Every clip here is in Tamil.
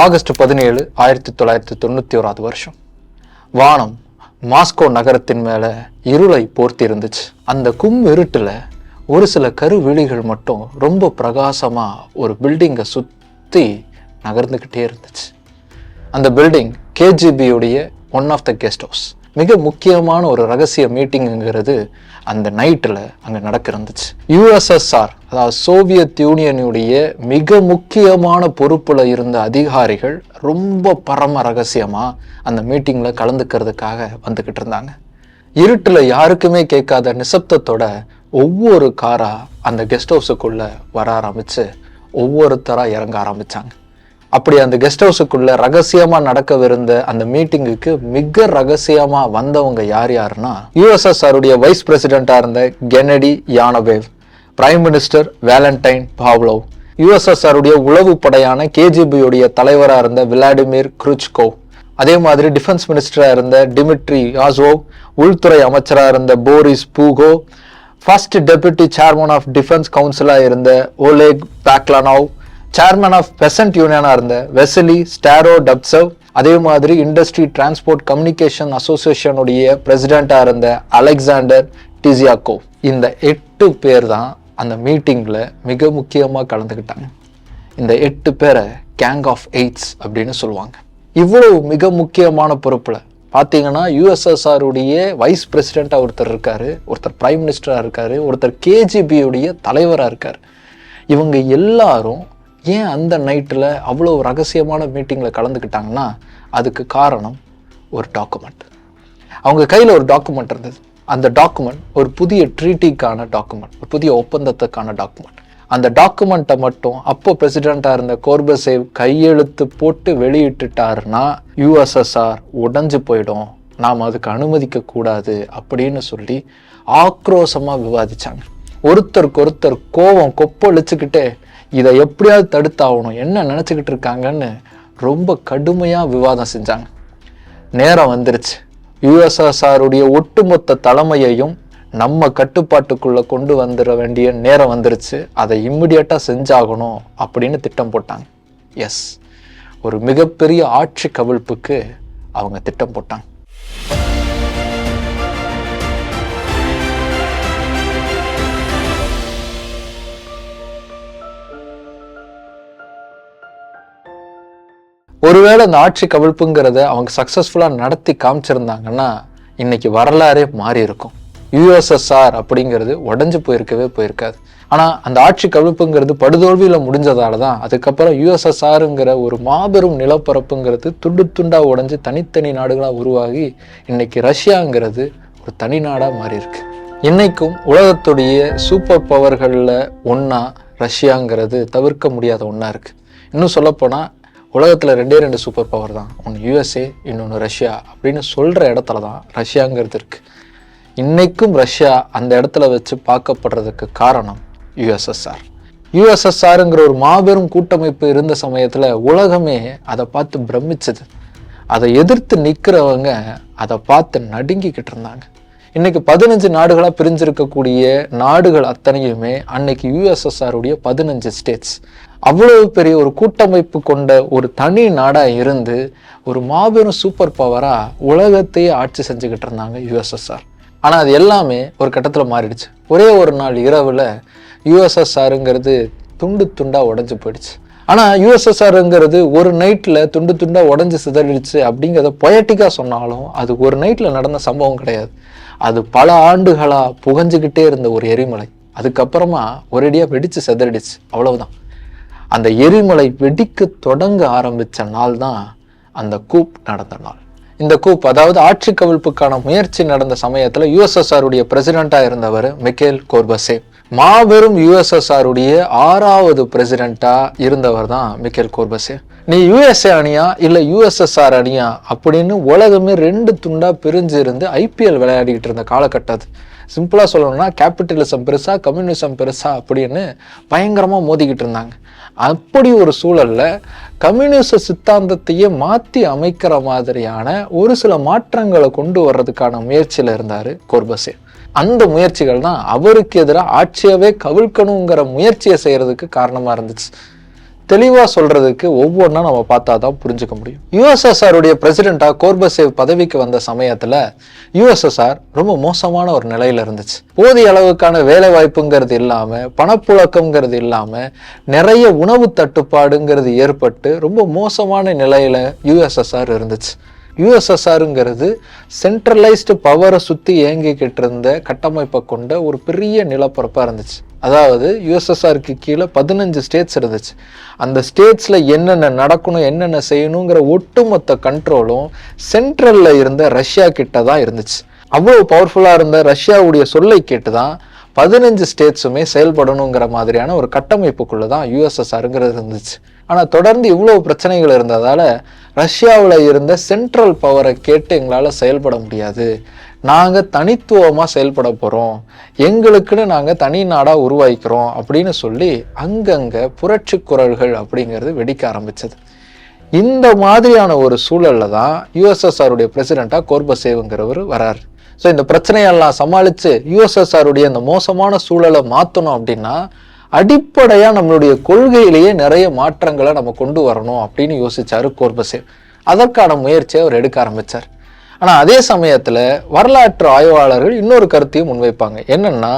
ஆகஸ்ட் பதினேழு ஆயிரத்தி தொள்ளாயிரத்தி தொண்ணூற்றி ஓராது வருஷம். வானம் மாஸ்கோ நகரத்தின் மேலே இருளை போர்த்தி இருந்துச்சு அந்த கும் இருட்டில் ஒரு சில கருவிழிகள் மட்டும் ரொம்ப பிரகாசமாக ஒரு பில்டிங்கை சுற்றி நகர்ந்துக்கிட்டே இருந்துச்சு. அந்த building கேஜிபியுடைய one of the guest house மிக முக்கியமான ஒரு ரகசிய மீட்டிங்குங்கிறது அந்த நைட்டில் அங்கே நடக்க இருந்துச்சு யுஎஸ்எஸ்ஆர் அதாவது சோவியத் யூனியனுடைய மிக முக்கியமான பொறுப்பில் இருந்த அதிகாரிகள் ரொம்ப பரம ரகசியமாக அந்த மீட்டிங்கில் கலந்துக்கிறதுக்காக வந்துக்கிட்டு இருந்தாங்க. இருட்டில் யாருக்குமே கேட்காத நிசப்தத்தோட ஒவ்வொரு காராக அந்த கெஸ்ட் ஹவுஸுக்குள்ளே வர ஆரம்பித்து ஒவ்வொருத்தராக இறங்க ஆரம்பித்தாங்க அப்படி அந்த கெஸ்ட் ஹவுஸுக்குள்ள ரகசியமா நடக்கவிருந்த அந்த மீட்டிங்குக்கு மிக ரகசியமா வந்தவங்க யார் யாருன்னா யூஎஸ்எஸ்ஆருடைய வைஸ் பிரசிடென்டா இருந்த Gennady Yanayev prime minister Valentin Pavlov யூஎஸ்எஸ்ஆருடைய உளவு படையான கேஜிபியுடைய தலைவரா இருந்த விளாடிமிர் குருச்கோவ் அதே மாதிரி டிஃபென்ஸ் மினிஸ்டரா இருந்த டிமிட்ரி யாசோவ் உள்துறை அமைச்சரா இருந்த Boris Pugo first deputy chairman of defence கவுன்சிலா இருந்த Oleg Baklanov chairman of peasant யூனியனாக இருந்த வெசலி ஸ்டாரோ டப்சவ் அதே மாதிரி இண்டஸ்ட்ரி டிரான்ஸ்போர்ட் கம்யூனிகேஷன் அசோசியேஷனுடைய பிரசிடெண்ட்டாக இருந்த அலெக்சாண்டர் டிசியாக்கோ இந்த எட்டு பேர் தான் அந்த மீட்டிங்கில் மிக முக்கியமாக கலந்துக்கிட்டாங்க இந்த எட்டு பேரை கேங் ஆஃப் எய்ட்ஸ் அப்படின்னு சொல்லுவாங்க. இவ்வளவு மிக முக்கியமான பொறுப்பில் பார்த்தீங்கன்னா யூஎஸ்எஸ்ஆருடைய வைஸ் பிரசிடெண்ட்டாக ஒருத்தர் இருக்கார் ஒருத்தர் பிரைம் மினிஸ்டராக இருக்கார் ஒருத்தர் கேஜிபியுடைய தலைவராக இருக்கார். இவங்க எல்லாரும் ஏன் அந்த நைட்டில் அவ்வளோ ரகசியமான மீட்டிங்கில் கலந்துக்கிட்டாங்கன்னா அதுக்கு காரணம் ஒரு டாக்குமெண்ட் அவங்க கையில் ஒரு டாக்குமெண்ட் இருந்தது. அந்த டாக்குமெண்ட் ஒரு புதிய ட்ரீட்டிக்கான டாக்குமெண்ட் ஒரு புதிய ஒப்பந்தத்துக்கான டாக்குமெண்ட் அந்த டாக்குமெண்ட்டை மட்டும் அப்போ பிரசிடெண்ட்டாக இருந்த கோர்பசேவ் கையெழுத்து போட்டு வெளியிட்டுட்டாருன்னா யூஎஸ்எஸ்ஆர் உடைஞ்சு போயிடும். நாம் அதுக்கு அனுமதிக்க கூடாது அப்படின்னு சொல்லி ஆக்ரோஷமாக விவாதித்தாங்க ஒருத்தருக்கு ஒருத்தர் கோவம் கொப்பளிச்சுக்கிட்டே இதை எப்படியாவது தடுத்தாகணும் என்ன நினச்சிக்கிட்டு இருக்காங்கன்னு ரொம்ப கடுமையாக விவாதம் செஞ்சாங்க. நேரம் வந்துருச்சு. யுஎஸ்எஸ்ஆருடைய ஒட்டுமொத்த தலைமையையும் நம்ம கட்டுப்பாட்டுக்குள்ளே கொண்டு வந்துட வேண்டிய நேரம் வந்துருச்சு. அதை இம்மிடியட்டாக செஞ்சாகணும் அப்படின்னு திட்டம் போட்டாங்க. எஸ். ஒரு மிகப்பெரிய ஆட்சி கவிழ்ப்புக்கு அவங்க திட்டம் போட்டாங்க. ஒருவேளை அந்த ஆட்சி கவிழ்ப்புங்கிறத அவங்க சக்ஸஸ்ஃபுல்லாக நடத்தி காமிச்சிருந்தாங்கன்னா இன்னைக்கு வரலாறே மாறி இருக்கும். யுஎஸ்எஸ்ஆர் அப்படிங்கிறது உடஞ்சு போயிருக்கவே போயிருக்காது. ஆனால் அந்த ஆட்சி கவிழ்ப்புங்கிறது படுதோல்வியில் முடிஞ்சதால தான் அதுக்கப்புறம் யுஎஸ்எஸ்ஆருங்கிற ஒரு மாபெரும் நிலப்பரப்புங்கிறது துண்டு துண்டாக உடஞ்சி தனித்தனி நாடுகளாக உருவாகி இன்னைக்கு ரஷ்யாங்கிறது ஒரு தனி நாடாக மாறி இருக்கு இன்னைக்கும் உலகத்துடைய சூப்பர் பவர்களில் ஒன்றா ரஷ்யாங்கிறது தவிர்க்க முடியாத ஒன்றா இருக்குது இன்னும் சொல்லப்போனால் உலகத்தில் ரெண்டே ரெண்டு சூப்பர் பவர் தான். ஒன்று யூஎஸ்ஏ இன்னொன்று ரஷ்யா அப்படின்னு சொல்கிற இடத்துல தான் ரஷ்யாங்கிறது இருக்குது இன்றைக்கும் ரஷ்யா அந்த இடத்துல வச்சு பார்க்கப்படுறதுக்கு காரணம் யுஎஸ்எஸ்ஆர் யுஎஸ்எஸ்ஆருங்கிற ஒரு மாபெரும் கூட்டமைப்பு இருந்த சமயத்தில் உலகமே அதை பார்த்து பிரமிச்சது. அதை எதிர்த்து நிற்கிறவங்க அதை பார்த்து நடுங்கிக்கிட்டு இருந்தாங்க. இன்னைக்கு பதினஞ்சு நாடுகளாக பிரிஞ்சிருக்கக்கூடிய நாடுகள் அத்தனையுமே அன்னைக்கு யுஎஸ்எஸ்ஆருடைய பதினஞ்சு ஸ்டேட்ஸ் அவ்வளவு பெரிய ஒரு கூட்டமைப்பு கொண்ட ஒரு தனி நாடாக இருந்து ஒரு மாபெரும் சூப்பர் பவராக உலகத்தையே ஆட்சி செஞ்சுக்கிட்டு இருந்தாங்க யுஎஸ்எஸ்ஆர் ஆனால் அது எல்லாமே ஒரு கட்டத்தில் மாறிடுச்சு. ஒரே ஒரு நாள் இரவில் யுஎஸ்எஸ்ஆருங்கிறது துண்டு துண்டாக உடஞ்சி போயிடுச்சு. ஆனால் யுஎஸ்எஸ்ஆருங்கிறது ஒரு நைட்டில் துண்டு துண்டாக உடஞ்சி சிதறிடுச்சு அப்படிங்கிறத பொயட்டிக்காக சொன்னாலும் அது ஒரு நைட்டில் நடந்த சம்பவம் கிடையாது. அது பல ஆண்டுகளாக புகஞ்சுக்கிட்டே இருந்த ஒரு எரிமலை. அதுக்கப்புறமா ஒரேடியாக வெடித்து சிதறிடுச்சு. அவ்வளவுதான். அந்த எரிமலை வெடிக்க தொடங்க ஆரம்பித்த நாள் தான் அந்த கூப் நடந்த நாள். இந்த கூப் அதாவது ஆட்சி கவிழ்ப்புக்கான முயற்சி நடந்த சமயத்தில் யூஎஸ்எஸ்ஆருடைய பிரசிடெண்ட்டாக இருந்தவர் மிக்கேல் கோர்பசே. மாபெரும் யூஎஸ்எஸ்ஆருடைய ஆறாவது பிரசிடெண்ட்டா இருந்தவர் தான் மிக்கேல் கோர்பசே. நீ யுஎஸ்ஏ அணியா இல்லை யுஎஸ்எஸ்ஆர் அணியா அப்படின்னு உலகமே ரெண்டு துண்டா பிரிஞ்சு இருந்து ஐபிஎல் விளையாடிக்கிட்டு இருந்த காலகட்டது சிம்பிளாக சொல்லணும்னா கேபிட்டலிசம் பெருசா கம்யூனிசம் பெருசா அப்படின்னு பயங்கரமாக மோதிக்கிட்டு இருந்தாங்க. அப்படி ஒரு சூழல்ல கம்யூனிச சித்தாந்தத்தையே மாற்றி அமைக்கிற மாதிரியான ஒரு சில மாற்றங்களை கொண்டு வர்றதுக்கான முயற்சியில் இருந்தார் கோர்பசே அந்த முயற்சிகள் தான் அவருக்கு எதிராக ஆட்சியவே கவிழ்க்கணுங்கிற முயற்சியை செய்யறதுக்கு காரணமாக இருந்துச்சு. தெளிவாக சொல்றதுக்கு ஒவ்வொன்றா நம்ம பார்த்தா தான் புரிஞ்சுக்க முடியும். யுஎஸ்எஸ்ஆருடைய பிரசிடென்டா கோர்பசேவ் பதவிக்கு வந்த சமயத்துல யுஎஸ்எஸ்ஆர் ரொம்ப மோசமான ஒரு நிலையில இருந்துச்சு. போதிய அளவுக்கான வேலை வாய்ப்புங்கிறது இல்லாம பணப்புழக்கம்ங்கிறது இல்லாம நிறைய உணவு தட்டுப்பாடுங்கிறது ஏற்பட்டு ரொம்ப மோசமான நிலையில யுஎஸ்எஸ்ஆர் இருந்துச்சு. யுஎஸ்எஸ்ஆருங்கிறது சென்ட்ரலைஸ்டு பவரை சுற்றி இயங்கிக்கிட்டு இருந்த கட்டமைப்பை கொண்ட ஒரு பெரிய நிலப்பரப்பாக இருந்துச்சு. அதாவது யுஎஸ்எஸ்ஆருக்கு கீழே பதினஞ்சு ஸ்டேட்ஸ் இருந்துச்சு. அந்த ஸ்டேட்ஸில் என்னென்ன நடக்கணும் என்னென்ன செய்யணுங்கிற ஒட்டுமொத்த கண்ட்ரோலும் சென்ட்ரலில் இருந்த ரஷ்யா கிட்ட தான் இருந்துச்சு. அவ்வளோ பவர்ஃபுல்லாக இருந்த ரஷ்யாவுடைய சொல்லை கேட்டு தான் பதினஞ்சு ஸ்டேட்ஸுமே செயல்படணுங்கிற மாதிரியான ஒரு கட்டமைப்புக்குள்ளே தான் யுஎஸ்எஸ்ஆருங்கிறது இருந்துச்சு. ஆனால் தொடர்ந்து இவ்வளோ பிரச்சனைகள் இருந்ததால் ரஷ்யாவில் இருந்த சென்ட்ரல் பவரை கேட்டு எங்களால் செயல்பட முடியாது. நாங்கள் தனித்துவமாக செயல்பட போகிறோம் எங்களுக்குன்னு நாங்கள் தனி நாடாக உருவாக்கிறோம் அப்படின்னு சொல்லி அங்கங்கே புரட்சி குரல்கள் அப்படிங்கிறது வெடிக்க ஆரம்பித்தது இந்த மாதிரியான ஒரு சூழலில் தான் யுஎஸ்எஸ்ஆருடைய பிரசிடெண்ட்டாக கோர்பசேவுங்கிறவர் வராரு. ஸோ இந்த பிரச்சனையெல்லாம் சமாளித்து யுஎஸ்எஸ்ஆருடைய இந்த மோசமான சூழலை மாற்றணும் அப்படின்னா அடிப்படையாக நம்மளுடைய கொள்கையிலேயே நிறைய மாற்றங்களை நம்ம கொண்டு வரணும் அப்படின்னு யோசிச்சாரு கோர்பசேவ். அதற்கான முயற்சியை அவர் எடுக்க ஆரம்பிச்சார். ஆனால் அதே சமயத்தில் வரலாற்று ஆய்வாளர்கள் இன்னொரு கருத்தையும் முன்வைப்பாங்க. என்னன்னா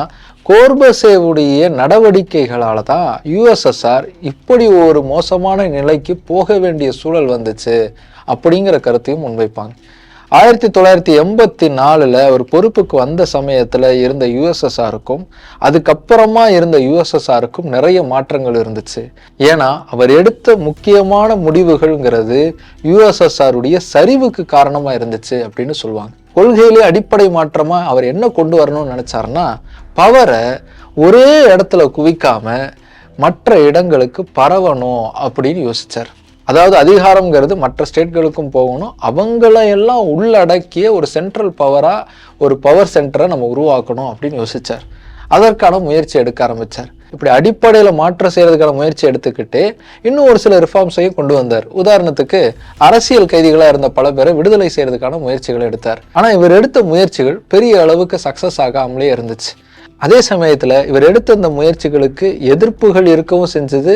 கோர்பசேவுடைய நடவடிக்கைகளால் தான் யுஎஸ்எஸ்ஆர் இப்படி ஒரு மோசமான நிலைக்கு போக வேண்டிய சூழல் வந்துச்சு அப்படிங்கிற கருத்தையும் முன்வைப்பாங்க. ஆயிரத்தி தொள்ளாயிரத்தி எண்பத்தி நாலில் அவர் பொறுப்புக்கு வந்த சமயத்தில் இருந்த யுஎஸ்எஸ்ஆருக்கும் அதுக்கப்புறமா இருந்த யுஎஸ்எஸ்ஆருக்கும் நிறைய மாற்றங்கள் இருந்துச்சு. ஏன்னா அவர் எடுத்த முக்கியமான முடிவுகள்ங்கிறது யுஎஸ்எஸ்ஆருடைய சரிவுக்கு காரணமாக இருந்துச்சு அப்படின்னு சொல்லுவாங்க. கொள்கையிலே அடிப்படை மாற்றமாக அவர் என்ன கொண்டு வரணும்னு நினச்சாருன்னா பவரை ஒரே இடத்துல குவிக்காமல் மற்ற இடங்களுக்கு பரவணும் அப்படின்னு யோசிச்சார். அதாவது அதிகாரம்ங்கிறது மற்ற ஸ்டேட்களுக்கும் போகணும். அவங்களையெல்லாம் உள்ளடக்கிய ஒரு சென்ட்ரல் பவராக ஒரு பவர் சென்டரை நம்ம உருவாக்கணும் அப்படின்னு யோசிச்சார். அதற்கான முயற்சி எடுக்க ஆரம்பிச்சார். இப்படி அடிப்படையில் மாற்றம் செய்கிறதுக்கான முயற்சி எடுத்துக்கிட்டு இன்னும் ஒரு சில ரிஃபார்ம்ஸையும் கொண்டு வந்தார். உதாரணத்துக்கு அரசியல் கைதிகளாக இருந்த பல பேரை விடுதலை செய்கிறதுக்கான முயற்சிகளை எடுத்தார். ஆனால் இவர் எடுத்த முயற்சிகள் பெரிய அளவுக்கு சக்ஸஸ் ஆகாமலே இருந்துச்சு. அதே சமயத்தில் இவர் எடுத்த அந்த முயற்சிகளுக்கு எதிர்ப்புகள் இருக்கவும் செஞ்சது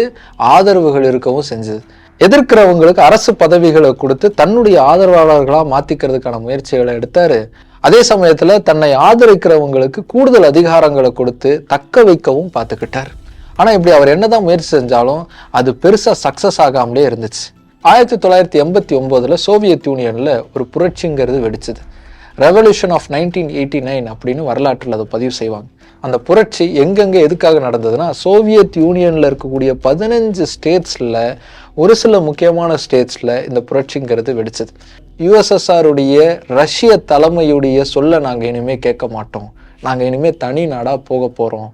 ஆதரவுகள் இருக்கவும் செஞ்சது. எதிர்க்கிறவங்களுக்கு அரசு பதவிகளை கொடுத்து தன்னுடைய ஆதரவாளர்களாக மாற்றிக்கிறதுக்கான முயற்சிகளை எடுத்தாரு. அதே சமயத்தில் தன்னை ஆதரிக்கிறவங்களுக்கு கூடுதல் அதிகாரங்களை கொடுத்து தக்க வைக்கவும் பார்த்துக்கிட்டார். ஆனால் இப்படி அவர் என்னதான் முயற்சி செஞ்சாலும் அது பெருசாக சக்ஸஸ் ஆகாமலே இருந்துச்சு. ஆயிரத்தி தொள்ளாயிரத்தி எண்பத்தி ஒம்போதில் சோவியத் யூனியனில் ஒரு புரட்சிங்கிறது வெடிச்சது. Revolution of nineteen eighty nine அப்படின்னு வரலாற்றில் அதை பதிவு செய்வாங்க. அந்த புரட்சி எங்கெங்கே எதுக்காக நடந்ததுன்னா சோவியத் யூனியனில் இருக்கக்கூடிய பதினஞ்சு ஸ்டேட்ஸில் ஒரு சில முக்கியமான ஸ்டேட்ஸில் இந்த புரட்சிங்கிறது வெடிச்சது. யுஎஸ்எஸ்ஆருடைய ரஷ்ய தலைமையுடைய சொல்ல நாங்கள் இனிமேல் கேட்க மாட்டோம். நாங்கள் இனிமேல் தனி நாடாக போக போகிறோம்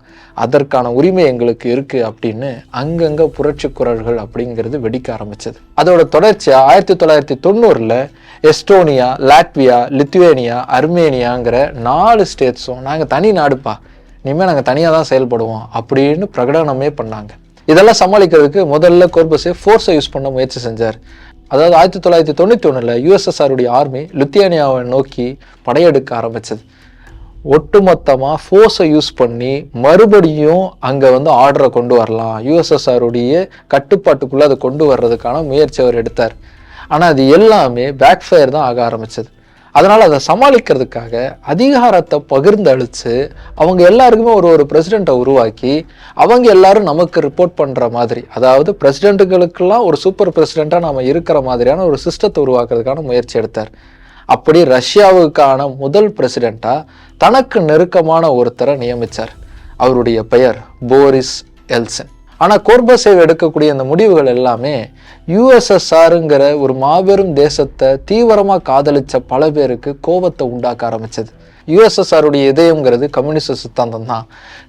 அதற்கான உரிமை எங்களுக்கு இருக்குது அப்படின்னு அங்கங்கே புரட்சி குரல்கள் அப்படிங்கிறது வெடிக்க ஆரம்பிச்சது. அதோட தொடர்ச்சியாக ஆயிரத்தி தொள்ளாயிரத்தி தொண்ணூறில் எஸ்டோனியா லாட்வியா லித்துவேனியா அர்மேனியாங்கிற நாலு ஸ்டேட்ஸும் நாங்கள் தனி நாடுப்பா இனிமேல் நாங்கள் தனியாக தான் செயல்படுவோம் அப்படின்னு பிரகடனமே பண்ணாங்க. இதெல்லாம் சமாளிக்கிறதுக்கு முதல்ல கோர்பஸே ஃபோர்ஸை யூஸ் பண்ண முயற்சி செஞ்சார். அதாவது ஆயிரத்தி தொள்ளாயிரத்தி தொண்ணூற்றி ஒன்றில் யுஎஸ்எஸ்ஆருடைய ஆர்மி லுத்தியானியாவை நோக்கி படையெடுக்க ஆரம்பித்தது ஒட்டுமொத்தமாக ஃபோர்ஸை யூஸ் பண்ணி மறுபடியும் அங்கே வந்து ஆர்டரை கொண்டு வரலாம். யூஎஸ்எஸ்ஆருடைய கட்டுப்பாட்டுக்குள்ளே அதை கொண்டு வர்றதுக்கான முயற்சி அவர் எடுத்தார். ஆனால் அது எல்லாமே பேக் ஃபயர் தான் ஆக ஆரம்பித்தது அதனால் அதை சமாளிக்கிறதுக்காக அதிகாரத்தை பகிர்ந்து அழித்து அவங்க எல்லாருக்குமே ஒரு ஒரு பிரசிடெண்ட்டை உருவாக்கி அவங்க எல்லாரும் நமக்கு ரிப்போர்ட் பண்ணுற மாதிரி அதாவது பிரசிடெண்ட்டுகளுக்கெல்லாம் ஒரு சூப்பர் பிரசிடெண்ட்டாக நம்ம இருக்கிற மாதிரியான ஒரு சிஸ்டத்தை உருவாக்குறதுக்கான முயற்சி எடுத்தார். அப்படி ரஷ்யாவுக்கான முதல் பிரசிடெண்ட்டாக தனக்கு நெருக்கமான ஒருத்தரை நியமித்தார் அவருடைய பெயர் போரிஸ் எல்சன். ஆனால் கோர்பசேவ் எடுக்கக்கூடிய அந்த முடிவுகள் எல்லாமே யுஎஸ்எஸ்ஆருங்கிற ஒரு மாபெரும் தேசத்தை தீவிரமாக காதலிச்ச பல பேருக்கு கோபத்தை உண்டாக்க ஆரம்பிச்சது. யுஎஸ்எஸ்ஆருடைய இதயம்ங்கிறது கம்யூனிஸ்ட் சித்தாந்தம் தான்.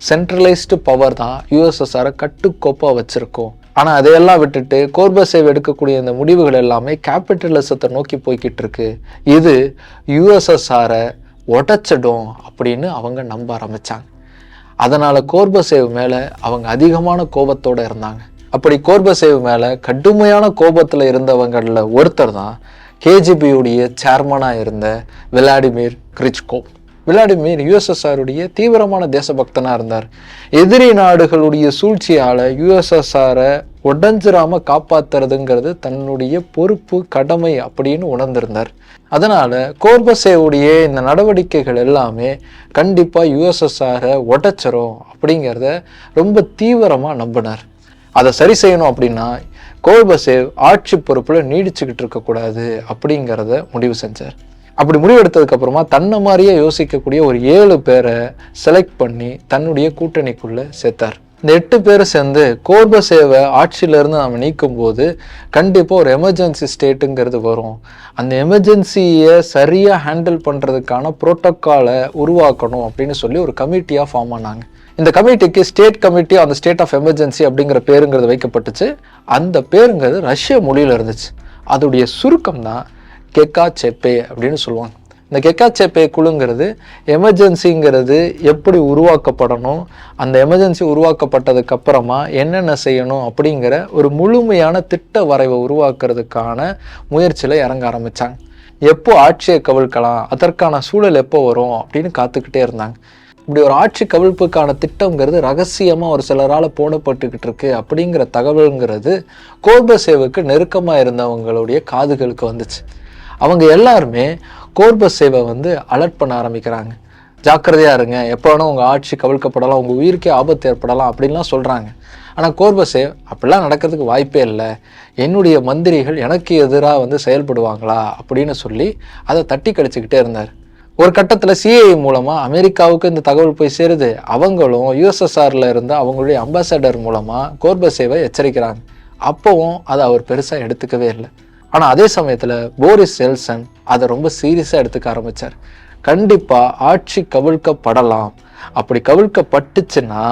சென்ட்ரலைஸ்டு பவர் தான் யுஎஸ்எஸ்ஆரை கட்டுக்கோப்பாக வச்சுருக்கோம். ஆனால் அதையெல்லாம் விட்டுட்டு கோர்பசேவ் எடுக்கக்கூடிய இந்த முடிவுகள் எல்லாமே கேபிட்டலிசத்தை நோக்கி போய்கிட்டு இருக்கு. இது யுஎஸ்எஸ்ஆரை உடச்சிடும் அப்படின்னு அவங்க நம்ப ஆரம்பித்தாங்க அதனால் கோர்பசேவ் மேலே அவங்க அதிகமான கோபத்தோடு இருந்தாங்க. அப்படி கோர்பசேவ் மேலே கடுமையான கோபத்தில் இருந்தவங்களில் ஒருத்தர் தான் கேஜிபியுடைய சேர்மனாக இருந்த விளாடிமிர் கிரிச்கோ. விளாடிமிர் யுஎஸ்எஸ்ஆருடைய தீவிரமான தேசபக்தனாக இருந்தார். எதிரி நாடுகளுடைய சூழ்ச்சியால் யுஎஸ்எஸ்ஆரை உடஞ்சிராம காப்பாத்துறதுங்கிறது தன்னுடைய பொறுப்பு கடமை அப்படின்னு உணர்ந்திருந்தார். அதனால் கோர்பசேவுடைய இந்த நடவடிக்கைகள் எல்லாமே கண்டிப்பாக யுஎஸ்எஸ்ஆரை உடைச்சிரும் அப்படிங்கிறத ரொம்ப தீவிரமாக நம்பினார். அதை சரி செய்யணும் அப்படின்னா கோல்பசேவ் ஆட்சி பொறுப்பில் நீடிச்சுக்கிட்டு இருக்கக்கூடாது அப்படிங்கிறத முடிவு செஞ்சார். அப்படி முடிவெடுத்ததுக்கப்புறமா தன்னை மாதிரியே யோசிக்கக்கூடிய ஒரு ஏழு பேரை செலக்ட் பண்ணி தன்னுடைய கூட்டணிக்குள்ளே சேர்த்தார். இந்த எட்டு பேர் சேர்ந்து கோர்பசேவை ஆட்சியிலேருந்து நம்ம நீக்கும் போது கண்டிப்பாக ஒரு எமர்ஜென்சி ஸ்டேட்டுங்கிறது வரும். அந்த எமர்ஜென்சியை சரியாக ஹேண்டில் பண்ணுறதுக்கான ப்ரோட்டோக்காலை உருவாக்கணும் அப்படின்னு சொல்லி ஒரு கமிட்டியாக ஃபார்ம் பண்ணாங்க. இந்த கமிட்டிக்கு ஸ்டேட் கமிட்டி அந்த ஸ்டேட் ஆஃப் எமர்ஜென்சி அப்படிங்கிற பேருங்கிறது வைக்கப்பட்டுச்சு. அந்த பேருங்கிறது ரஷ்ய மொழியில் இருந்துச்சு. அதோடைய சுருக்கம் தான் கெக்கா செப்பே அப்படின்னு சொல்லுவாங்க. இந்த கெக்கா செப்பே குழுங்கிறது எமர்ஜென்சிங்கிறது எப்படி உருவாக்கப்படணும் அந்த எமர்ஜென்சி உருவாக்கப்பட்டதுக்கு அப்புறமா என்னென்ன செய்யணும் அப்படிங்கிற ஒரு முழுமையான திட்ட வரைவை உருவாக்குறதுக்கான முயற்சியில் இறங்க ஆரம்பித்தாங்க எப்போ ஆட்சியை கவிழ்க்கலாம் அதற்கான சூழல் எப்போ வரும் அப்படின்னு காத்துக்கிட்டே இருந்தாங்க. இப்படி ஒரு ஆட்சி கவிழ்ப்புக்கான திட்டங்கிறது ரகசியமாக ஒரு சிலரால் போடப்பட்டுக்கிட்டு இருக்கு அப்படிங்கிற தகவல்ங்கிறது கோர்பசேவுக்கு நெருக்கமாக இருந்தவங்களுடைய காதுகளுக்கு வந்துச்சு. அவங்க எல்லாருமே கோர்பசேவை வந்து அலர்ட் பண்ண ஆரம்பிக்கிறாங்க. ஜாக்கிரதையாக இருங்க எப்போ வேணால் உங்கள் ஆட்சி கவிழ்க்கப்படலாம் உங்கள் உயிருக்கே ஆபத்து ஏற்படலாம் அப்படின்லாம் சொல்கிறாங்க ஆனால் கோர்பசேவ் அப்படிலாம் நடக்கிறதுக்கு வாய்ப்பே இல்லை. என்னுடைய மந்திரிகள் எனக்கு எதிராக வந்து செயல்படுவாங்களா? அப்படின்னு சொல்லி அதை தட்டி கழிச்சுக்கிட்டே இருந்தார். ஒரு கட்டத்தில் சிஐ மூலமாக அமெரிக்காவுக்கு இந்த தகவல் போய் சேருது. அவங்களும் யூஎஸ்எஸ்ஆரில் இருந்த அவங்களுடைய அம்பாசடர் மூலமாக கோர்பசேவை எச்சரிக்கிறாங்க. அப்போவும் அதை அவர் பெருசாக எடுத்துக்கவே இல்லை. ஆனால் அதே சமயத்தில் போரிஸ் செல்சன் அதை ரொம்ப சீரியஸாக எடுத்துக்க ஆரம்பித்தார் கண்டிப்பாக ஆட்சி கவிழ்க்கப்படலாம். அப்படி கவிழ்க்கப்பட்டுச்சுன்னா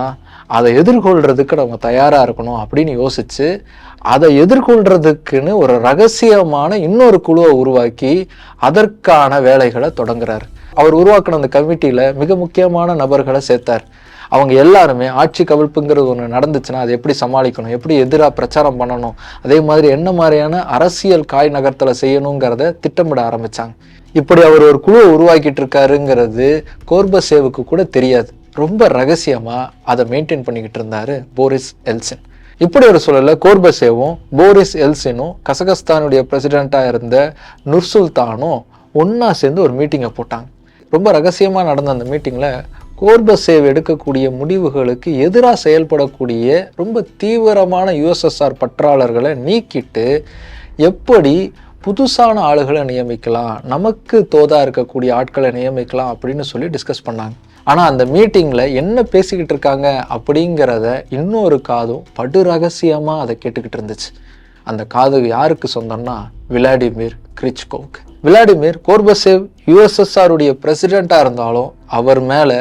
அதை எதிர்கொள்றதுக்கு நம்ம தயாராக இருக்கணும் அப்படின்னு யோசிச்சு அதை எதிர்கொள்றதுக்குன்னு ஒரு ரகசியமான இன்னொரு குழுவை உருவாக்கி அதற்கான வேலைகளை தொடங்குறாரு. அவர் உருவாக்கின அந்த கமிட்டியில் மிக முக்கியமான நபர்களை சேர்த்தார். அவங்க எல்லாருமே ஆட்சி கவிழ்ப்புங்கிறது ஒன்று நடந்துச்சுன்னா அதை எப்படி சமாளிக்கணும் எப்படி எதிராக பிரச்சாரம் பண்ணணும் அதே மாதிரி என்ன மாதிரியான அரசியல் காய் நகரத்தில் செய்யணுங்கிறத திட்டமிட ஆரம்பிச்சாங்க. இப்படி அவர் ஒரு குழுவை உருவாக்கிட்டு இருக்காருங்கிறது கோர்பசேவுக்கு கூட தெரியாது. ரொம்ப ரகசியமாக அதை மெயின்டைன் பண்ணிக்கிட்டு இருந்தார் போரிஸ் எல்சின். இப்படி ஒரு சூழலில் கோர்பசேவும் போரிஸ் எல்சினும் கசகஸ்தானுடைய பிரசிடெண்ட்டாக இருந்த நுர்சுல்தானும் ஒன்றா சேர்ந்து ஒரு மீட்டிங்கை போட்டாங்க. ரொம்ப ரகசியமாக நடந்த அந்த மீட்டிங்கில் கோர்பசேவ் எடுக்கக்கூடிய முடிவுகளுக்கு எதிராக செயல்படக்கூடிய ரொம்ப தீவிரமான யுஎஸ்எஸ்ஆர் பற்றாளர்களை நீக்கிட்டு எப்படி புதுசான ஆளுகளை நியமிக்கலாம் நமக்கு தோதா இருக்கக்கூடிய ஆட்களை நியமிக்கலாம் அப்படின்னு சொல்லி டிஸ்கஸ் பண்ணாங்க. ஆனால் அந்த மீட்டிங்கில் என்ன பேசிக்கிட்டு இருக்காங்க அப்படிங்கிறத இன்னொரு காதும் படு ரகசியமாக அதை கேட்டுக்கிட்டு இருந்துச்சு. அந்த காது யாருக்கு சொந்தம்னா விளாடிமிர் கிரிச்கோவுக்கு. விளாடிமிர் கோர்பசேவ் யுஎஸ்எஸ்ஆருடைய பிரசிடெண்ட்டாக இருந்தாலும் அவர் மேலே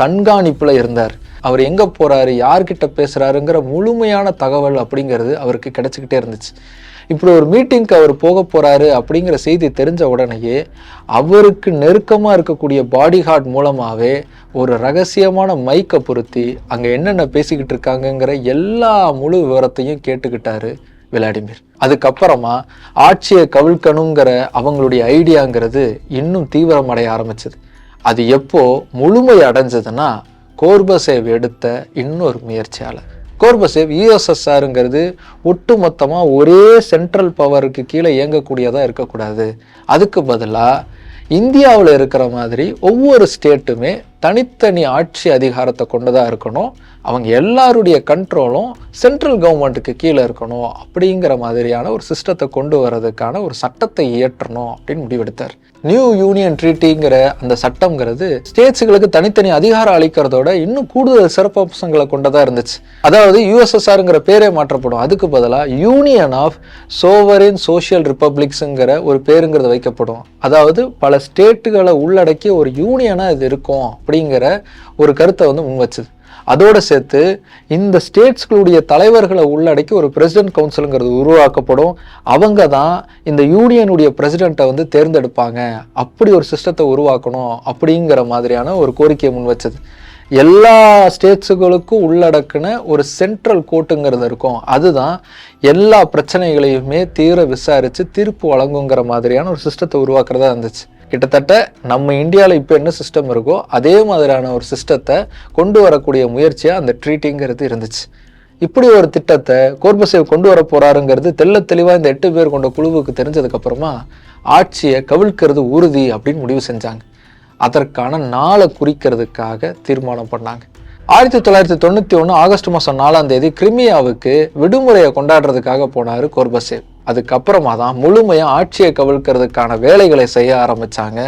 கண்காணிப்பில் இருந்தார். அவர் எங்கே போகிறாரு யார்கிட்ட பேசுகிறாருங்கிற முழுமையான தகவல் அப்படிங்கிறது அவருக்கு கிடச்சிக்கிட்டே இருந்துச்சு. இப்படி ஒரு மீட்டிங்க்கு அவர் போக போகிறாரு அப்படிங்கிற செய்தி தெரிஞ்ச உடனேயே அவருக்கு நெருக்கமாக இருக்கக்கூடிய பாடி கார்டு மூலமாகவே ஒரு ரகசியமான மைக்கை பொருத்தி அங்கே என்னென்ன பேசிக்கிட்டு இருக்காங்கங்கிற எல்லா முழு விவரத்தையும் கேட்டுக்கிட்டாரு விளாடிமிர். அதுக்கப்புறமா ஆட்சியை கவிழ்க்கணுங்கிற அவங்களுடைய ஐடியாங்கிறது இன்னும் தீவிரமடைய ஆரம்பிச்சது. அது எப்போ முழுமை அடைஞ்சதுன்னா கோர்பசேவ் எடுத்த இன்னொரு முயற்சியால் கோர்பசேவ் யூஎஸ்எஸ்ஆருங்கிறது ஒட்டு மொத்தமாக ஒரே சென்ட்ரல் பவருக்கு கீழே இயங்கக்கூடியதாக இருக்கக்கூடாது. அதுக்கு பதிலாக இந்தியாவில் இருக்கிற மாதிரி ஒவ்வொரு ஸ்டேட்டுமே தனித்தனி ஆட்சி அதிகாரத்தை கொண்டதாக இருக்கணும். அவங்க எல்லாருடைய கண்ட்ரோலும் சென்ட்ரல் கவர்மெண்ட்டுக்கு கீழே இருக்கணும் அப்படிங்கிற மாதிரியான ஒரு சிஸ்டத்தை கொண்டு வர்றதுக்கான ஒரு சட்டத்தை இயற்றணும் அப்படின்னு முடிவெடுத்தார். நியூ யூனியன் ட்ரீட்டிங்கிற அந்த சட்டம்ங்கிறது ஸ்டேட்ஸுகளுக்கு தனித்தனி அதிகாரம் அளிக்கிறதோட இன்னும் கூடுதல் சிறப்பம்சங்களை கொண்டதாக இருந்துச்சு. அதாவது யூஎஸ்எஸ்ஆருங்கிற பேரே மாற்றப்படும். அதுக்கு பதிலாக யூனியன் ஆஃப் சோவரின் சோஷியல் ரிப்பப்ளிக்ஸுங்கிற ஒரு பேருங்கிறது வைக்கப்படும். அதாவது பல ஸ்டேட்டுகளை உள்ளடக்கி ஒரு யூனியனாக இது இருக்கும் அப்படிங்கிற ஒரு கருத்தை வந்து முன் வச்சுது. அதோடு சேர்த்து இந்த ஸ்டேட்ஸ்களுடைய தலைவர்களை உள்ளடக்கி ஒரு பிரசிடென்ட் கவுன்சிலுங்கிறது உருவாக்கப்படும். அவங்க தான் இந்த யூனியனுடைய பிரசிடெண்ட்டை வந்து தேர்ந்தெடுப்பாங்க. அப்படி ஒரு சிஸ்டத்தை உருவாக்கணும் அப்படிங்கிற மாதிரியான ஒரு கோரிக்கையை முன் வச்சது. எல்லா ஸ்டேட்ஸுகளுக்கும் உள்ளடக்கின ஒரு சென்ட்ரல் கோர்ட்டுங்கிறது இருக்கும். அதுதான் எல்லா பிரச்சனைகளையுமே தீர விசாரித்து தீர்ப்பு வழங்குங்கிற மாதிரியான ஒரு சிஸ்டத்தை உருவாக்குறதா இருந்துச்சு. கிட்டத்தட்ட நம்ம இந்தியாவில் இப்போ என்ன சிஸ்டம் இருக்கோ அதே மாதிரியான ஒரு சிஸ்டத்தை கொண்டு வரக்கூடிய முயற்சியாக அந்த ட்ரீட்டிங்கிறது இருந்துச்சு. இப்படி ஒரு திட்டத்தை கோர்பசேவ் கொண்டு வர போறாருங்கிறது தெள்ள தெளிவாக இந்த எட்டு பேர் கொண்ட குழுவுக்கு தெரிஞ்சதுக்கப்புறமா ஆட்சியை கவிழ்க்கிறது உறுதி அப்படின்னு முடிவு செஞ்சாங்க. அதற்கான நாளை குறிக்கிறதுக்காக தீர்மானம் பண்ணாங்க. ஆயிரத்தி தொள்ளாயிரத்தி தொண்ணூற்றி ஒன்று ஆகஸ்ட் மாதம் நாலாம் தேதி கிரிமியாவுக்கு விடுமுறையை கொண்டாடுறதுக்காக போனார் கோர்பசேவ். அதுக்கப்புறமா தான் முழுமையாக ஆட்சியை கவிழ்க்கிறதுக்கான வேலைகளை செய்ய ஆரம்பித்தாங்க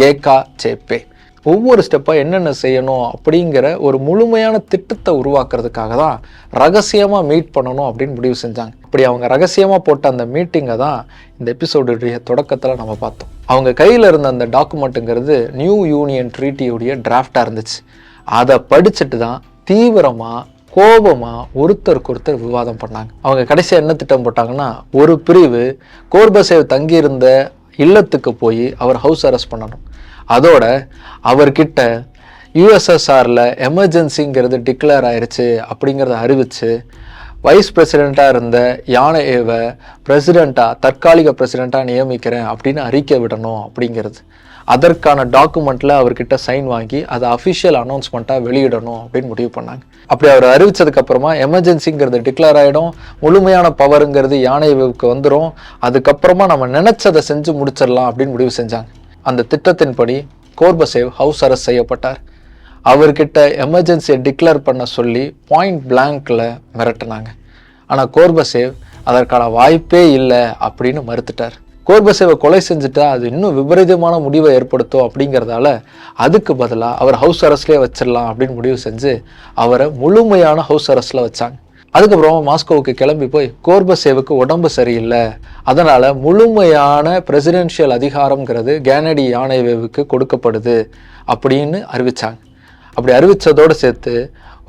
கேக்கா சேப்பே. ஒவ்வொரு ஸ்டெப்பாக என்னென்ன செய்யணும் அப்படிங்கிற ஒரு முழுமையான திட்டத்தை உருவாக்குறதுக்காக தான் ரகசியமாக மீட் பண்ணணும் அப்படின்னு முடிவு செஞ்சாங்க. அப்படி அவங்க ரகசியமாக போட்ட அந்த மீட்டிங்கை தான் இந்த எபிசோடுடைய தொடக்கத்தில் நம்ம பார்த்தோம். அவங்க கையில் இருந்த அந்த டாக்குமெண்ட்டுங்கிறது நியூ யூனியன் ட்ரீட்டியுடைய டிராஃப்டாக இருந்துச்சு. அதை படிச்சுட்டு தான் தீவிரமாக கோபமாக ஒருத்தருக்கு ஒருத்தர் விவாதம் பண்ணாங்க. அவங்க கடைசியாக என்ன திட்டம் போட்டாங்கன்னா ஒரு பிரிவு கோர்பசேவ் தங்கியிருந்த இல்லத்துக்கு போய் அவர் ஹவுஸ் அரெஸ்ட் பண்ணணும். அதோட அவர்கிட்ட யூஎஸ்எஸ்ஆரில் எமர்ஜென்சிங்கிறது டிக்ளேர் ஆயிடுச்சு அப்படிங்கிறத அறிவித்து வைஸ் பிரசிடெண்ட்டாக இருந்த யானையேவை பிரசிடெண்ட்டாக தற்காலிக பிரசிடெண்ட்டாக நியமிக்கிறேன் அப்படின்னு அறிக்கை விடணும் அப்படிங்கிறது. அதற்கான டாக்குமெண்ட்டில் அவர்கிட்ட சைன் வாங்கி அதை அஃபிஷியல் அனௌன்ஸ்மெண்ட்டாக வெளியிடணும் அப்படின்னு முடிவு பண்ணாங்க. அப்படி அவர் அறிவிச்சதுக்கப்புறமா எமர்ஜென்சிங்கிறது டிக்ளேர் ஆகிடும் முழுமையான பவருங்கிறது யானைவுக்கு வந்துடும் அதுக்கப்புறமா நம்ம நினச்சதை செஞ்சு முடிச்சிடலாம் அப்படின்னு முடிவு செஞ்சாங்க. அந்த திட்டத்தின்படி கோர்பசேவ் ஹவுஸ் அரெஸ்ட் செய்யப்பட்டார். அவர்கிட்ட எமர்ஜென்சியை டிக்ளேர் பண்ண சொல்லி பாயிண்ட் பிளாங்கில் மிரட்டினாங்க. ஆனால் கோர்பசேவ் அதற்கான வாய்ப்பே இல்லை அப்படின்னு மறுத்துட்டார். கோர்பசேவை கொலை செஞ்சுட்டா அது இன்னும் விபரீதமான முடிவை ஏற்படுத்தும் அப்படிங்கிறதால அதுக்கு பதிலாக அவர் ஹவுஸ் அரெஸ்ட்லேயே வச்சிடலாம் அப்படின்னு முடிவு செஞ்சு அவரை முழுமையான ஹவுஸ் அரெஸ்ட்டில் வச்சாங்க. அதுக்கப்புறம் மாஸ்கோவுக்கு கிளம்பி போய் கோர்பசேவுக்கு உடம்பு சரியில்லை. அதனால் முழுமையான பிரசிடென்ஷியல் அதிகாரம்ங்கிறது கேனடி யானைவேவுக்கு கொடுக்கப்படுது அப்படின்னு அறிவித்தாங்க அப்படி அறிவித்ததோடு சேர்த்து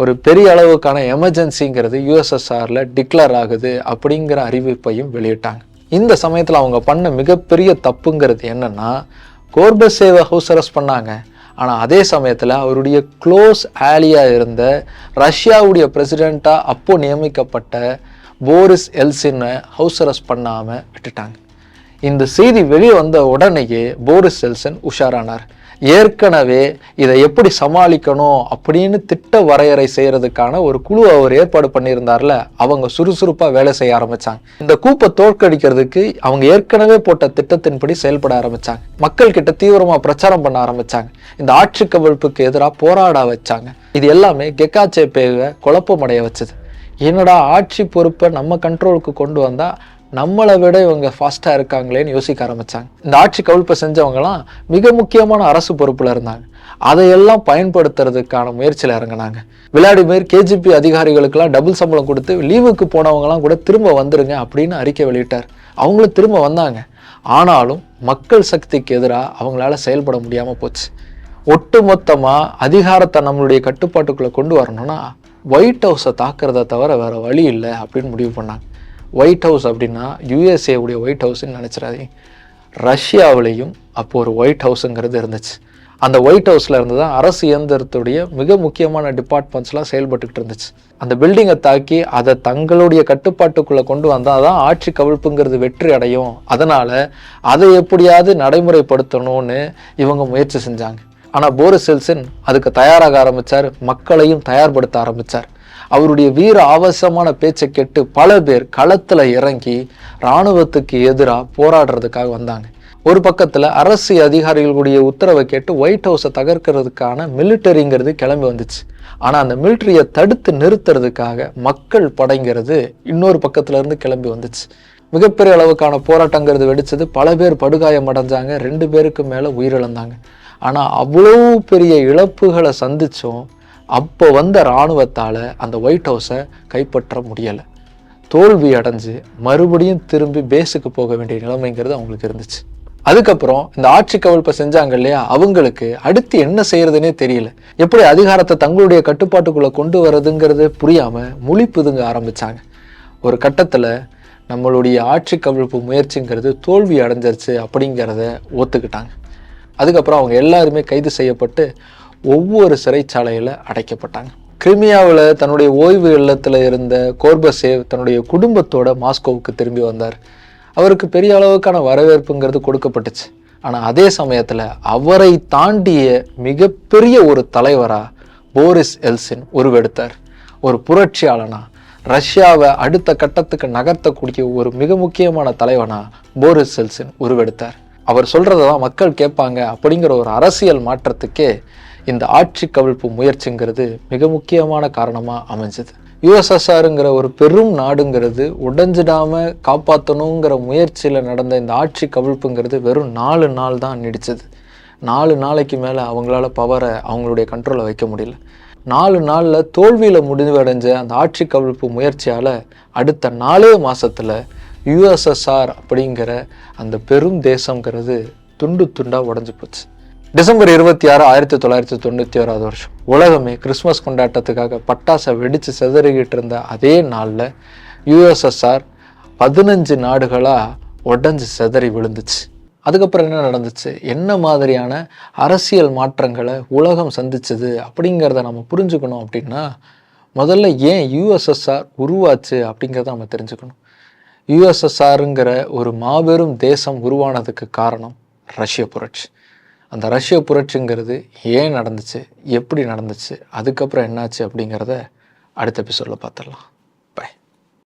ஒரு பெரிய அளவுக்கான எமர்ஜென்சிங்கிறது யூஎஸ்எஸ்ஆரில் டிக்ளேர் ஆகுது அப்படிங்கிற அறிவிப்பையும் வெளியிட்டாங்க. இந்த சமயத்தில் அவங்க பண்ண மிகப்பெரிய தப்புங்கிறது என்னென்னா கோர்பசேவை ஹவுஸ் அரெஸ்ட் பண்ணாங்க. ஆனால் அதே சமயத்தில் அவருடைய க்ளோஸ் ஆலியாக இருந்த ரஷ்யாவுடைய பிரசிடெண்ட்டாக அப்போ நியமிக்கப்பட்ட போரிஸ் எல்சினை ஹவுஸ் அரெஸ்ட் பண்ணாமல் விட்டுட்டாங்க. இந்த செய்தி வெளியே வந்த உடனேயே போரிஸ் எல்சன் உஷாரானார். ஏற்கனவே இதை எப்படி சமாளிக்கணும் அப்படின்னு திட்ட வரையறை செய்யறதுக்கான ஒரு குழு அவர் ஏற்பாடு பண்ணியிருந்தார்ல அவங்க சுறுசுறுப்பாக வேலை செய்ய ஆரம்பித்தாங்க இந்த கூப்பை தோற்கடிக்கிறதுக்கு அவங்க ஏற்கனவே போட்ட திட்டத்தின்படி செயல்பட ஆரம்பித்தாங்க மக்கள் கிட்ட தீவிரமாக பிரச்சாரம் பண்ண ஆரம்பிச்சாங்க. இந்த ஆட்சி கவிழ்ப்புக்கு எதிராக போராட வச்சாங்க. இது எல்லாமே கெக்காச்சேப்பேவை குழப்பமடைய வச்சது. என்னடா ஆட்சி பொறுப்பை நம்ம கண்ட்ரோலுக்கு கொண்டு வந்தால் நம்மளை விட இவங்க ஃபாஸ்ட்டாக இருக்காங்களேன்னு யோசிக்க ஆரம்பித்தாங்க இந்த ஆட்சி கவிழ்ப்பை செஞ்சவங்கலாம் மிக முக்கியமான அரசு பொறுப்பில் இருந்தாங்க. அதையெல்லாம் பயன்படுத்துறதுக்கான முயற்சியில் இறங்கினாங்க. விளையாடிமேர் கேஜிபி அதிகாரிகளுக்கெல்லாம் டபுள் சம்பளம் கொடுத்து லீவுக்கு போனவங்கலாம் கூட திரும்ப வந்துருங்க அப்படின்னு அறிக்கை வெளியிட்டார். அவங்களும் திரும்ப வந்தாங்க. ஆனாலும் மக்கள் சக்திக்கு எதிராக அவங்களால செயல்பட முடியாமல் போச்சு. ஒட்டுமொத்தமாக அதிகாரத்தை நம்மளுடைய கட்டுப்பாட்டுக்குள்ளே கொண்டு வரணும்னா ஒயிட் ஹவுஸை தாக்குறத தவிர வேறு வழி இல்லை அப்படின்னு முடிவு பண்ணாங்க. ஒயிட் ஹவுஸ் அப்படின்னா யூஎஸ்ஏவுடைய ஒயிட் ஹவுஸ்ன்னு நினச்சிடாதீங்க. ரஷ்யாவிலையும் அப்போது ஒரு ஒயிட் ஹவுஸுங்கிறது இருந்துச்சு. அந்த ஒயிட் ஹவுஸில் இருந்து தான் அரசு இயந்திரத்துடைய மிக முக்கியமான டிபார்ட்மெண்ட்ஸ்லாம் செயல்பட்டுக்கிட்டு இருந்துச்சு. அந்த பில்டிங்கை தாக்கி அதை தங்களுடைய கட்டுப்பாட்டுக்குள்ளே கொண்டு வந்தால் தான் ஆட்சி கவிழ்ப்புங்கிறது வெற்றி அடையும். அதனால் அதை எப்படியாவது நடைமுறைப்படுத்தணும்னு இவங்க முயற்சி செஞ்சாங்க. ஆனால் போரிஸ் எல்சின் அதுக்கு தயாராக ஆரம்பித்தார் மக்களையும் தயார்படுத்த ஆரம்பித்தார் அவருடைய வீர ஆவேசமான பேச்சை கேட்டு பல பேர் களத்தில் இறங்கி இராணுவத்துக்கு எதிராக போராடுறதுக்காக வந்தாங்க. ஒரு பக்கத்தில் அரசு அதிகாரிகளுடைய உத்தரவை கேட்டு ஒயிட் ஹவுஸை தகர்க்கிறதுக்கான மிலிட்டரிங்கிறது கிளம்பி வந்துச்சு. ஆனால் அந்த மிலிட்டரியை தடுத்து நிறுத்துறதுக்காக மக்கள் படைங்கிறது இன்னொரு பக்கத்துலேருந்து கிளம்பி வந்துச்சு. மிகப்பெரிய அளவுக்கான போராட்டங்கிறது வெடிச்சது. பல பேர் படுகாயம் அடைஞ்சாங்க. ரெண்டு பேருக்கு மேலே உயிரிழந்தாங்க. ஆனால் அவ்வளோ பெரிய இழப்புகளை சந்தித்தோம் அப்போ வந்த இராணுவத்தால் அந்த ஒயிட் ஹவுஸை கைப்பற்ற முடியலை. தோல்வி அடைஞ்சு மறுபடியும் திரும்பி பேஸுக்கு போக வேண்டிய நிலைமைங்கிறது அவங்களுக்கு இருந்துச்சு. அதுக்கப்புறம் இந்த ஆட்சி கவிழ்ப்பை செஞ்சாங்க இல்லையா? அவங்களுக்கு அடுத்து என்ன செய்யறதுனே தெரியல. எப்படி அதிகாரத்தை தங்களுடைய கட்டுப்பாட்டுக்குள்ள கொண்டு வர்றதுங்கிறது புரியாம முழிப்புதுங்க ஆரம்பிச்சாங்க. ஒரு கட்டத்துல நம்மளுடைய ஆட்சி கவிழ்ப்பு முயற்சிங்கிறது தோல்வி அடைஞ்சிருச்சு அப்படிங்கிறத ஒத்துக்கிட்டாங்க. அதுக்கப்புறம் அவங்க எல்லாருமே கைது செய்யப்பட்டு ஒவ்வொரு சிறைச்சாலையில் அடைக்கப்பட்டாங்க. கிரிமியாவில் தன்னுடைய ஓய்வு இல்லத்தில் இருந்த கோர்பசேவ் தன்னுடைய குடும்பத்தோட மாஸ்கோவுக்கு திரும்பி வந்தார். அவருக்கு பெரிய அளவுக்கான வரவேற்புங்கிறது கொடுக்கப்பட்டுச்சு. ஆனால் அதே சமயத்தில் அவரை தாண்டிய மிகப்பெரிய ஒரு தலைவராக போரிஸ் எல்சின் உருவெடுத்தார். ஒரு புரட்சியாளனா ரஷ்யாவை அடுத்த கட்டத்துக்கு நகர்த்தக்கூடிய ஒரு மிக முக்கியமான தலைவனா போரிஸ் எல்சின் உருவெடுத்தார். அவர் சொல்றதை மக்கள் கேட்பாங்க அப்படிங்கிற ஒரு அரசியல் மாற்றத்துக்கே இந்த ஆட்சி கவிழ்ப்பு முயற்சிங்கிறது மிக முக்கியமான காரணமாக அமைஞ்சது. யுஎஸ்எஸ்ஆருங்கிற ஒரு பெரும் நாடுங்கிறது உடஞ்சிடாமல் காப்பாற்றணுங்கிற முயற்சியில் நடந்த இந்த ஆட்சி கவிழ்ப்புங்கிறது வெறும் நாலு நாள் தான் நீடிச்சது. நாலு நாளைக்கு மேலே அவங்களால பவரை அவங்களுடைய கண்ட்ரோலை வைக்க முடியல. நாலு நாளில் தோல்வியில் முடிவடைஞ்ச அந்த ஆட்சி கவிழ்ப்பு முயற்சியால் அடுத்த நாலே மாதத்தில் யுஎஸ்எஸ்ஆர் அப்படிங்கிற அந்த பெரும் தேசங்கிறது துண்டு துண்டாக உடஞ்சி போச்சு. டிசம்பர் இருபத்தி ஆறு ஆயிரத்தி தொள்ளாயிரத்தி தொண்ணூற்றி ஓராவது வருஷம். உலகமே கிறிஸ்மஸ் கொண்டாட்டத்துக்காக பட்டாசை வெடித்து சிதறிக்கிட்டு இருந்த அதே நாளில் யுஎஸ்எஸ்ஆர் பதினஞ்சு நாடுகளாக உடஞ்சி சிதறி விழுந்துச்சு. அதுக்கப்புறம் என்ன நடந்துச்சு? என்ன மாதிரியான அரசியல் மாற்றங்களை உலகம் சந்திச்சது அப்படிங்கிறத நம்ம புரிஞ்சுக்கணும் அப்படின்னா முதல்ல ஏன் யுஎஸ்எஸ்ஆர் உருவாச்சு அப்படிங்கிறத நம்ம தெரிஞ்சுக்கணும். யுஎஸ்எஸ்ஆருங்கிற ஒரு மாபெரும் தேசம் உருவானதுக்கு காரணம் ரஷ்ய புரட்சி. அந்த ரஷ்ய புரட்சிங்கிறது ஏன் நடந்துச்சு? எப்படி நடந்துச்சு? அதுக்கப்புறம் என்னாச்சு அப்படிங்கிறத அடுத்த எபிசோடில் பார்த்துடலாம்.